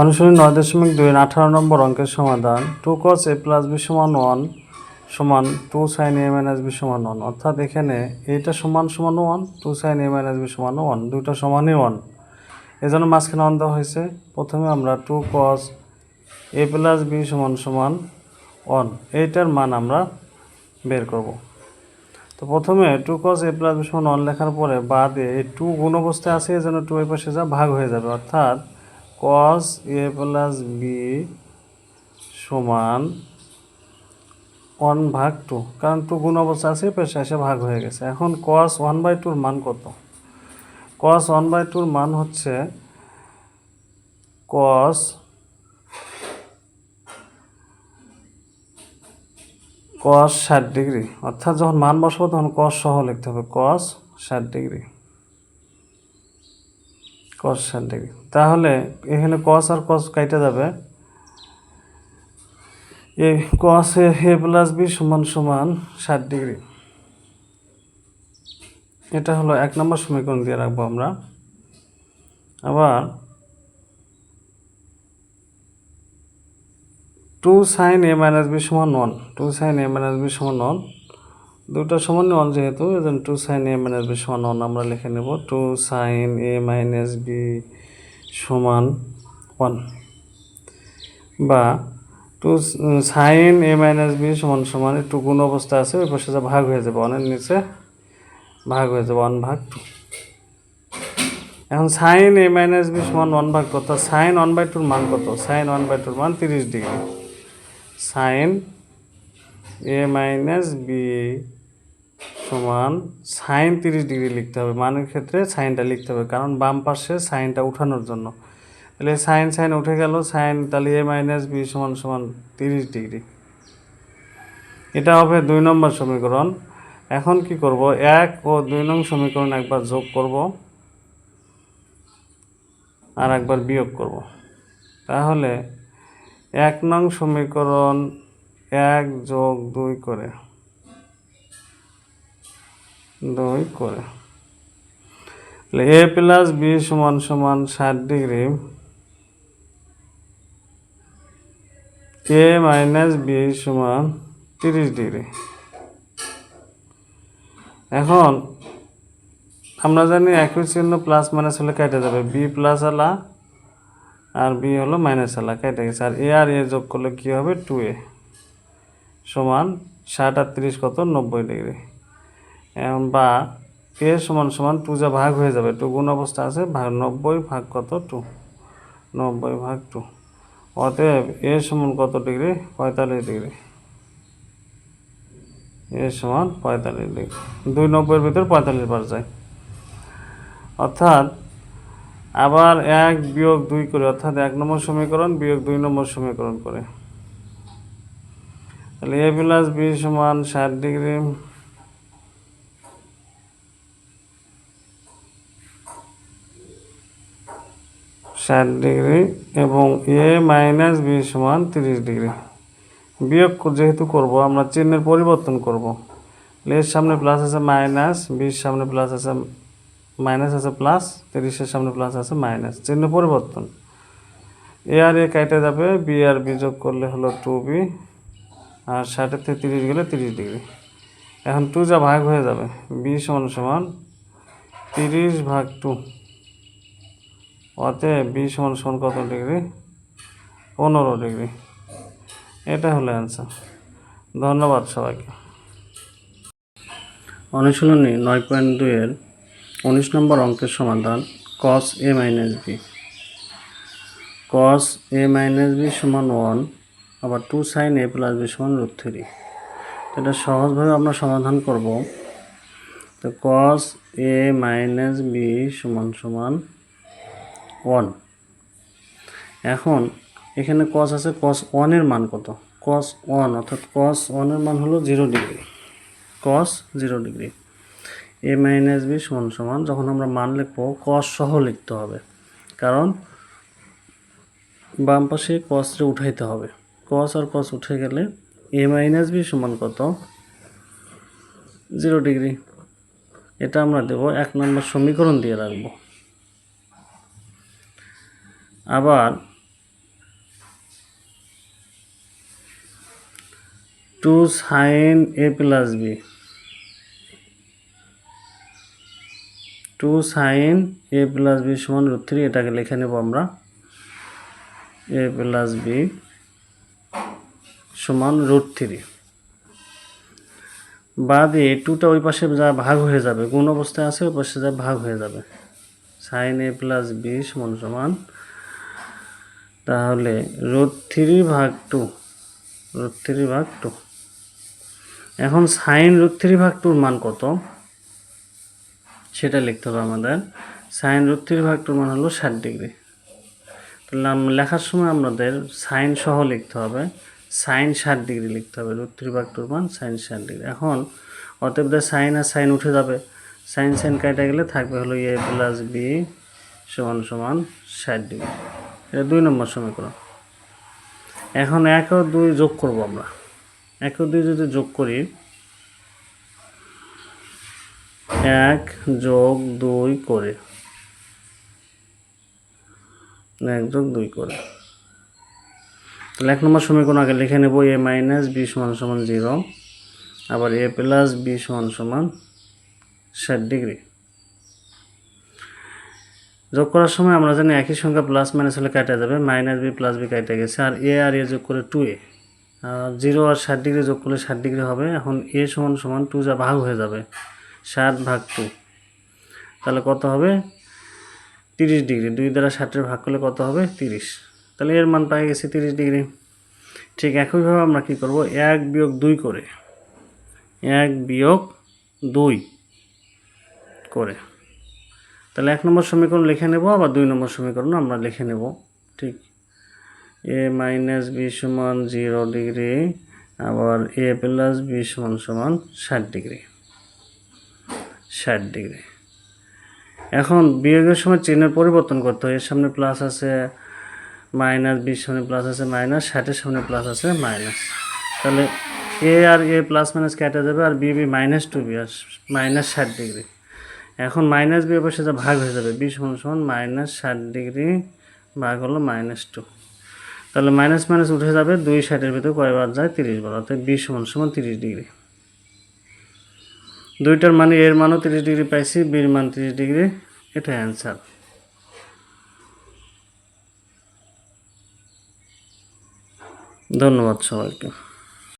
অনুশীলনী নয় দশমিক দুই আঠারো নম্বর অঙ্কের সমাধান two cos A plus B সমান ওয়ান সমান two sine A minus B সমান ওয়ান অর্থাৎ এখানে এইটা সমান সমান one two sine A minus B সমান ওয়ান দুইটা সমানই ওয়ান এই জন্য মাঝখানে দেওয়া হয়েছে। প্রথমে আমরা two cos A plus B সমান সমান ওয়ান এইটার মান আমরা বের করব। তো প্রথমে two cos A plus B সমান ওয়ান লেখার পরে বাদে এই টু গুণ অবস্থায় আছে এই জন্য টু এর পাশে যা ভাগ হয়ে যাবে, অর্থাৎ কস এ প্লাস বি সমান ওয়ান ভাগ টু কারণ টু গুণ অবস্থা আছে, পেশে ভাগ হয়ে গেছে। এখন কস ওয়ান বাই টুর মান কত? কস ওয়ান বাই টুর মান হচ্ছে কস কস ষাট ডিগ্রি। অর্থাৎ যখন মান বসাবো, তখন কস সহ লিখতে হবে কস ষাট ডিগ্রি। কস ষাট ডিগ্রি তাহলে এখানে কস আর কস কাইটে যাবে। এ কস এ এ প্লাস বি সমান সমান ষাট ডিগ্রি এটা হলো এক নম্বর সমীকরণ দিয়ে রাখব আমরা। আবার two sine A minus B সমান one two sine A minus B সমান ওয়ান দুটো সমান ওয়ান যেহেতু এজন্য two sine A minus B সমান ওয়ান আমরা লিখে নেব two sine A minus B সমান ওয়ান বা two sine A minus B সমান সমান, একটু গুণ অবস্থা আছে, ওই পাশে ভাগ হয়ে যাবে ওয়ানের নিচে ভাগ হয়ে যাবে ওয়ান ভাগ টু এখন সাইন এ মাইনাস বি সমান ওয়ান ভাগ কত? সাইন ওয়ান বাই টুর মান কত? সাইন ওয়ান বাই টুর মান তিরিশ degree. Sine A minus B সমান সাইন তিরিশ ডিগ্রি লিখতে হবে। মানের ক্ষেত্রে সাইনটা লিখতে হবে, কারণ বাম পাশে সাইনটা উঠানোর জন্য। তাহলে সাইন সাইন উঠে গেল সাইন তাহলে এ মাইনাস বি সমান সমান তিরিশ ডিগ্রি এটা হবে দুই নম্বর সমীকরণ। এখন কি করব? এক ও দুই নং সমীকরণ একবার যোগ করব, আর একবার বিয়োগ করব। তাহলে এক নং সমীকরণ এক যোগ দুই করে। দুই করে। তাহলে এ প্লাস বি সমান সমান ষাট ডিগ্রি। এ মাইনাস বি সমান তিরিশ ডিগ্রি। এখন আমরা জানি একই চিহ্ন প্লাস মাইনাস হলে কেটে যাবে। বি প্লাস আলা আর বি হলো মাইনাস আলা, কেটে গেছে। আর এ আর এ যোগ করলে কী হবে? টু এ সমান ষাট আর তিরিশ কত? নব্বই ডিগ্রি। বা এ সমান সমান টু যা ভাগ হয়ে যাবে, টু গুণ অবস্থা আছে, ভাগ নব্বই ভাগ কত? টু। নব্বই ভাগ টু। অতএব এ সমান কত ডিগ্রি? পঁয়তাল্লিশ ডিগ্রি। এ সমান পঁয়তাল্লিশ ডিগ্রি। দুই নব্বইয়ের ভিতর পঁয়তাল্লিশ বার যায়। অর্থাৎ আবার এক বিয়োগ দুই করে, অর্থাৎ এক নম্বর সমীকরণ বিয়োগ দুই নম্বর সমীকরণ করে। তাহলে এ প্লাস বি সমান ষাট ডিগ্রি ষাট ডিগ্রি এবং এ মাইনাস বি সমান তিরিশ ডিগ্রি বিয়োগ যেহেতু করব, আমরা চিহ্নের পরিবর্তন করব। এর সামনে প্লাস আছে মাইনাস বির সামনে প্লাস আছে মাইনাস আছে প্লাস তিরিশের সামনে প্লাস আছে মাইনাস চিহ্ন পরিবর্তন। এ আর এ কেটে যাবে বি আর বি যোগ করলে হলো টু বি আর ষাটের থেকে তিরিশ গেলে তিরিশ ডিগ্রি। এখন টু যা ভাগ হয়ে যাবে বি সমান সমান তিরিশ ভাগ টু অতএব বি সমান সমান কত ডিগ্রি? পনেরো ডিগ্রি। এটা হলো অ্যান্সার ধন্যবাদ সবাইকে। অনুশীলনী নয় পয়েন্ট দুইয়ের উনিশ নম্বর অঙ্কের সমাধান cos A minus B cos A minus B সমান ওয়ান আবার two sine A plus B সমান রুট থ্রি এটা সহজভাবে আমরা সমাধান করব। তো কস এ মাইনাস বি সমান সমান ওয়ান এখন এখানে কস আছে কস ওয়ানের মান কত? কস ওয়ান অর্থাৎ কস ওয়ানের মান হলো zero degree cos zero degree A minus B সমান সমান, যখন আমরা মান লিখব কস সহ লিখতে হবে। কারণ বাম পাশে কসরে উঠাইতে হবে। কস আর কস উঠে গেলে এ মাইনাস বি সমান কত? জিরো ডিগ্রি এটা আমরা দেব এক নম্বর সমীকরণ দিয়ে রাখব। আবার two sine A plus B two sine A plus B সমান রুট থ্রি এটাকে লিখে নেব আমরা। এ প্লাস বি সমান রুট থ্রি বাদ টুটা ওই পাশে যা ভাগ হয়ে যাবে, গুণ অবস্থায় আছে, ওই পাশে যা ভাগ হয়ে যাবে। সাইন এ প্লাস বি সমান সমান। তাহলে রুট থ্রি ভাগ টু রুট থ্রি ভাগ টু এখন সাইন রুট থ্রি ভাগ টুর মান কত? সেটা লিখতে হবে আমাদের। সাইন রুট থ্রি ভাগ টুর মান হলো ষাট ডিগ্রি তাহলে লেখার সময় আমাদের সাইন সহ লিখতে হবে। সাইন ষাট ডিগ্রি লিখতে হবে রুট থ্রি ভাগ টুর মান সাইন ষাট ডিগ্রি এখন, অতএব সাইন আর সাইন উঠে যাবে। সাইন সাইন কেটে গেলে থাকবে হলো এ প্লাস বি সমান সমান ষাট ডিগ্রি এটা দুই নম্বর সমীকরণ। এখন এক ও দুই যোগ করব আমরা। এক ও দুই যদি যোগ করি, এক যোগ দুই করে। এক যোগ দুই করে। তাহলে এক নম্বর সমীকরণ আগে লিখে নেব এ মাইনাস বি সমান সমান জিরো আবার এ প্লাস বি সমান সমান ষাট ডিগ্রি যোগ করার সময় আমরা জানি একই সংখ্যা প্লাস মাইনাস হলে কাটা যাবে মাইনাস বি প্লাস বি কাটা গেছে, আর এ আর এ যোগ করে টু এ জিরো আর ষাট ডিগ্রি যোগ করলে ষাট ডিগ্রি হবে, এখন এ সমান সমান টু যা ভাগ হয়ে যাবে, ষাট ভাগ টু তাহলে কত হবে? তিরিশ ডিগ্রি দুই দ্বারা ষাটের ভাগ করলে কত হবে? তিরিশ। তাহলে এর মান পাই গেছি তিরিশ ডিগ্রি। ঠিক একইভাবে আমরা কী করব? এক বিয়োগ দুই করে। এক বিয়োগ দুই করে। তাহলে এক নম্বর সমীকরণ লিখে নেব, আবার দুই নম্বর সমীকরণ আমরা লিখে নেব। ঠিক। এ মাইনাস বি সমান জিরো ডিগ্রি, আবার এ প্লাস বি সমান সমান ষাট ডিগ্রি। ষাট ডিগ্রি। এখন বিয়োগের সময় চিহ্নের পরিবর্তন করতে হয়। এর সামনে প্লাস আছে মাইনাস বির সামনে প্লাস আছে মাইনাস, ষাটের সামনে প্লাস আছে মাইনাস। তাহলে এ আর এ প্লাস মাইনাস কেটে যাবে আর B B minus two B আর মাইনাস ষাট ডিগ্রি এখন মাইনাস বি অবশ্যই যা ভাগ হয়ে যাবে। বি সমান সমান মাইনাস ষাট ডিগ্রি ভাগ হলো মাইনাস টু তাহলে মাইনাস মাইনাস উঠে যাবে দুই ষাটের ভিতরে কয়বার যায়? তিরিশ বার। অর্থাৎ বি সমান সমান তিরিশ ডিগ্রি দুইটার মানে এর মানও তিরিশ ডিগ্রি পাইছি, বির মান তিরিশ ডিগ্রি এটাই অ্যান্সার ধন্যবাদ সবাইকে।